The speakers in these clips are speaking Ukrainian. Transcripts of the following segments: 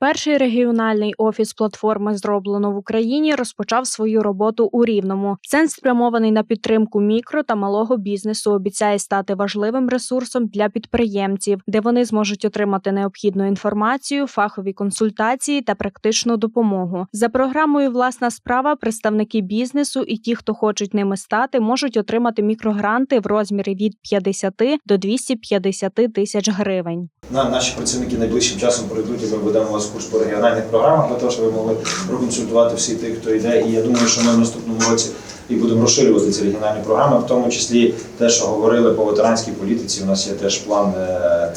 Перший регіональний офіс платформи зроблено в Україні розпочав свою роботу у Рівному. Центр спрямований на підтримку мікро та малого бізнесу. Обіцяє стати важливим ресурсом для підприємців, де вони зможуть отримати необхідну інформацію, фахові консультації та практичну допомогу. За програмою Власна справа представники бізнесу і ті, хто хочуть ними стати, можуть отримати мікрогранти в розмірі від 50 до 250 тисяч гривень. На наші працівники найближчим часом пройдуть, і ми ведемо у вас курс по регіональних програмах для того, щоб ви могли проконсультувати всі тих, хто йде. І я думаю, що ми в наступному році і будемо розширювати ці регіональні програми, в тому числі те, що говорили по ветеранській політиці. У нас є теж план е,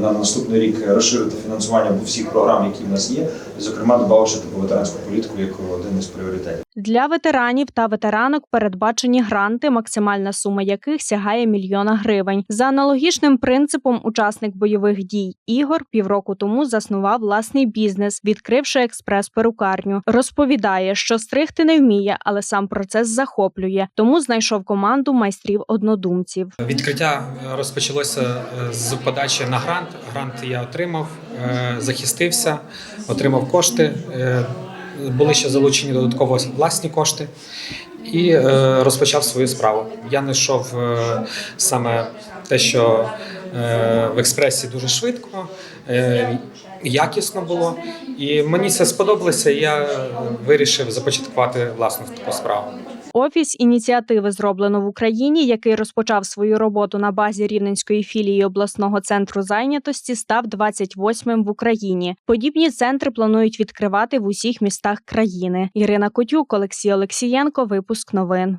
на, на наступний рік розширити фінансування всіх програм, які в нас є, зокрема, додавши по ветеранську політику як один із пріоритетів. Для ветеранів та ветеранок передбачені гранти, максимальна сума яких сягає мільйона гривень. За аналогічним принципом, учасник бойових дій Ігор півроку тому заснував власний бізнес, відкривши експрес-перукарню. Розповідає, що стригти не вміє, але сам процес захоплює, тому знайшов команду майстрів однодумців. Відкриття е, розпочалося е, з подачі на грант. Грант я отримав, е, захистився, отримав кошти. е, Були ще залучені додатково власні кошти і е, розпочав свою справу. Я знайшов саме те, що в експресі дуже швидко, якісно було. І мені це сподобалося. і Я вирішив започаткувати власну таку справу. Офіс ініціативи зроблено в Україні, який розпочав свою роботу на базі рівненської філії обласного центру зайнятості, став 28-м в Україні. Подібні центри планують відкривати в усіх містах країни. Ірина Котюк, Олексій Олексієнко. Випуск новин.